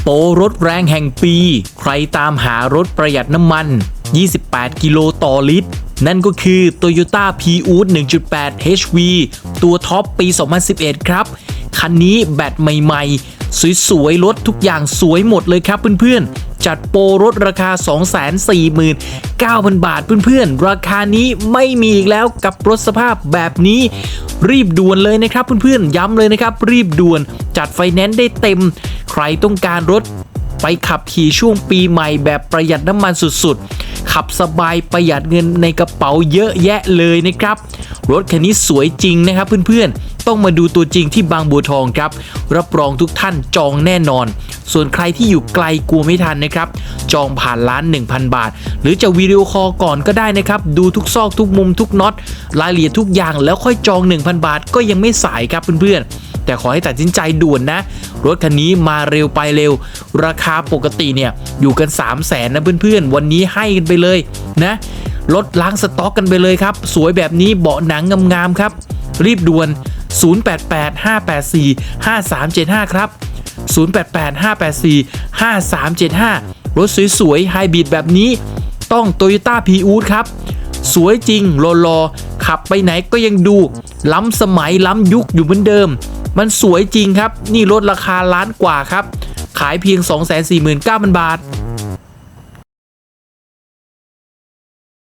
โปรรถแรงแห่งปี ใครตามหารถประหยัดน้ำมัน 28 กิโลต่อลิตร นั่นก็คือ Toyota p u 1.8 HV ตัวท็อปปี 2011 ครับ คันนี้แบตใหม่ๆ สวยๆ รถทุกอย่างสวยหมดเลยครับเพื่อนๆ จัดโปรรถราคา 249,000 บาทเพื่อนๆ ราคานี้ไม่มีอีกแล้วกับรถสภาพแบบนี้ รีบด่วนเลยนะครับเพื่อนๆ ย้ำเลยนะครับ รีบด่วนจัดไฟแนนซ์ได้เต็ม ใครต้องการรถไปขับขี่ช่วงปีใหม่แบบประหยัดน้ำมันสุดๆ ขับสบายประหยัดเงินในกระเป๋าเยอะแยะเลยนะครับ รถคันนี้สวยจริงนะครับเพื่อนๆ ต้องมาดูตัวจริงที่บางบัวทองครับ รับรองทุกท่านจองแน่นอน ส่วนใครที่อยู่ไกลกลัวไม่ทันนะครับ จองผ่านร้าน 1,000 บาท หรือจะวิดีโอคอลก่อนก็ได้นะครับ ดูทุกซอกทุกมุมทุกน็อตรายละเอียดทุกอย่างแล้วค่อยจอง 1,000 บาทก็ยังไม่สายครับเพื่อนๆ แต่ขอให้ตัดสินใจด่วนนะ รถคันนี้มาเร็วไปเร็ว ราคาปกติเนี่ยอยู่กัน 3 0 0แสนนะเพื่อนๆ วันนี้ให้กันไปเลยนะรถล้างสต็อกกันไปเลยครับ สวยแบบนี้เบาะหนังงามๆครับ รีบด่วน 0885845375 ครับ 0885845375 รถสวยๆไฮบริดแบบนี้ ต้อง Toyota p ีอูดครับ สวยจริงรอรอๆขับไปไหนก็ยังดู ล้ำสมัยล้ำยุคอยู่เหมือนเดิม มันสวยจริงครับ นี่ลดราคาล้านกว่าครับ ขายเพียง 249,000 บาท